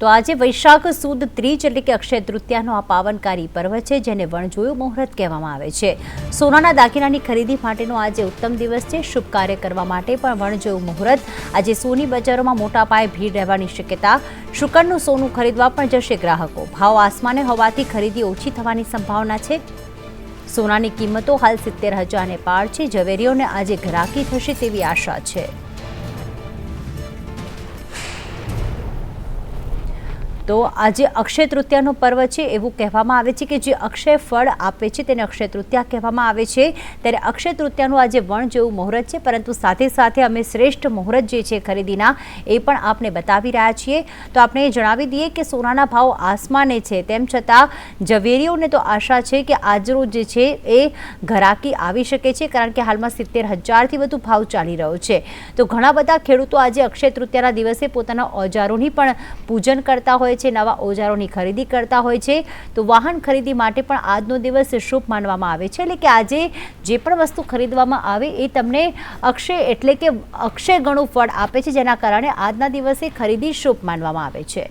તો આજે વૈશાખ સુદ ત્રીજ એટલે કે અક્ષય તૃતીયાનો આ પાવનકારી પર્વ છે, જેને વણજોયું મુહૂર્ત કહેવામાં આવે છે. સોનાના દાગીનાની ખરીદી માટેનો આજે ઉત્તમ દિવસ છે. શુભ કાર્ય કરવા માટે પણ વણજોયું મુહૂર્ત. આજે સોની બજારોમાં મોટા પાયે ભીડ રહેવાની શક્યતા. શુકરનું સોનું ખરીદવા પણ જશે ગ્રાહકો. ભાવ આસમાને હોવાથી ખરીદી ઓછી થવાની સંભાવના છે. સોનાની કિંમતો હાલ સિત્તેર હજારને પાર છે. ઝવેરીઓને આજે ઘરાકી થશે તેવી આશા છે. તો આજે અક્ષય તૃતીયાનો પર્વ છે એવું કહેવામાં આવે છે કે જે અક્ષય ફળ આપે છે તેને અક્ષય તૃતીયા કહેવામાં આવે છે. ત્યારે અક્ષય તૃતીયાનું આજે વણ જેવું મુહૂર્ત છે, પરંતુ સાથે સાથે અમે શ્રેષ્ઠ મુહૂર્ત જે છે ખરીદીના એ પણ આપને બતાવી રહ્યા છીએ. તો આપણે જણાવી દઈએ કે સોનાના ભાવ આસમાને છે, તેમ છતાં ઝવેરીઓને તો આશા છે કે આજરોજ જે છે એ ઘરાકી આવી શકે છે, કારણ કે હાલમાં સિત્તેર હજારથી વધુ ભાવ ચાલી રહ્યો છે. તો ઘણા બધા ખેડૂતો આજે અક્ષય તૃતીયાના દિવસે પોતાના ઓજારોની પણ પૂજન કરતા હોય છે, નવા ઓજારોની ખરીદી કરતા હોય છે, તો વાહન ખરીદી માટે પણ આજનો દિવસ શુભ માનવામાં આવે છે. એટલે કે આજે જે પણ વસ્તુ ખરીદવામાં આવે એ તમને અક્ષય એટલે કે અક્ષય ગણું ફળ આપે છે, જેના કારણે આજના દિવસે ખરીદી શુભ માનવામાં આવે છે.